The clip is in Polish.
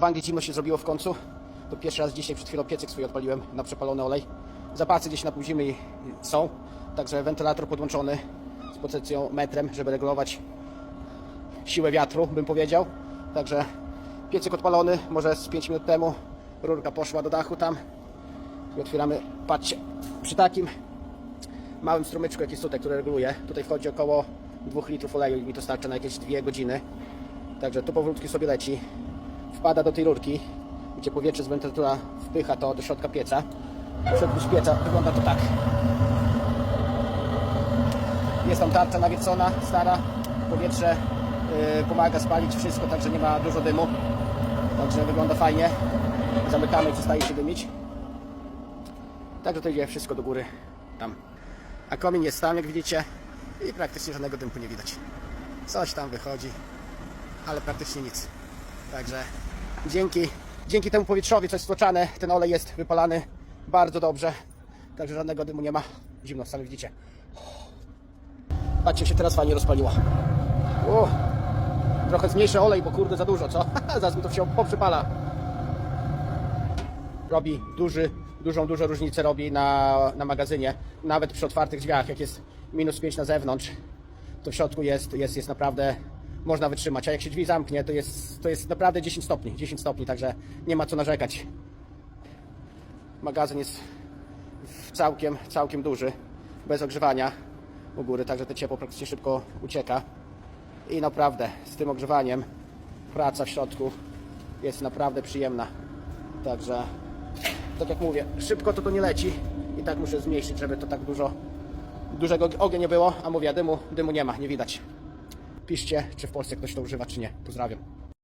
W Anglii zimno się zrobiło w końcu. To pierwszy raz dzisiaj przed chwilą piecyk swój odpaliłem na przepalony olej. Zapasy gdzieś na pół zimy są, także wentylator podłączony z pozycją metrem, żeby regulować siłę wiatru, bym powiedział. Także piecyk odpalony, może z 5 minut temu. Rurka poszła do dachu tam. I otwieramy, patrzcie, przy takim małym strumyczku, jak jest tutaj, który reguluje, tutaj wchodzi około 2 litrów oleju i mi to starcza na jakieś 2 godziny. Także tu powolutku sobie leci. Wpada do tej rurki, gdzie powietrze z wentylatora wpycha to do środka pieca. W środku pieca wygląda to tak. Jest tam tarcza nawiecona, stara. Powietrze yy, pomaga spalić wszystko, także nie ma dużo dymu. Także wygląda fajnie. Zamykamy i przestaje się dymić. Także to idzie wszystko do góry tam. A komin jest tam, jak widzicie. I praktycznie żadnego dymku nie widać. Coś tam wychodzi, ale praktycznie nic. Także dzięki, dzięki temu powietrzowi, co jest stłoczane, ten olej jest wypalany bardzo dobrze. Także żadnego dymu nie ma. Zimno, sami widzicie. Patrzcie, się teraz fajnie rozpaliło. Trochę zmniejszę olej, bo kurde za dużo, co? Zaraz mi to się poprzypala. Robi duży, dużą, dużą różnicę robi na, na magazynie. Nawet przy otwartych drzwiach, jak jest minus 5 na zewnątrz, to w środku jest, jest, jest naprawdę, można wytrzymać. A jak się drzwi zamknie, to jest, to jest naprawdę 10 stopni, 10 stopni, także nie ma co narzekać. Magazyn jest całkiem, całkiem duży, bez ogrzewania u góry, także to ciepło praktycznie szybko ucieka. I naprawdę z tym ogrzewaniem praca w środku jest naprawdę przyjemna. Także, tak jak mówię, szybko to to nie leci i tak muszę zmniejszyć, żeby to tak dużo, dużego ognia nie było, a mówię, dymu, dymu nie ma, nie widać. Piszcie, czy w Polsce ktoś to używa, czy nie. Pozdrawiam.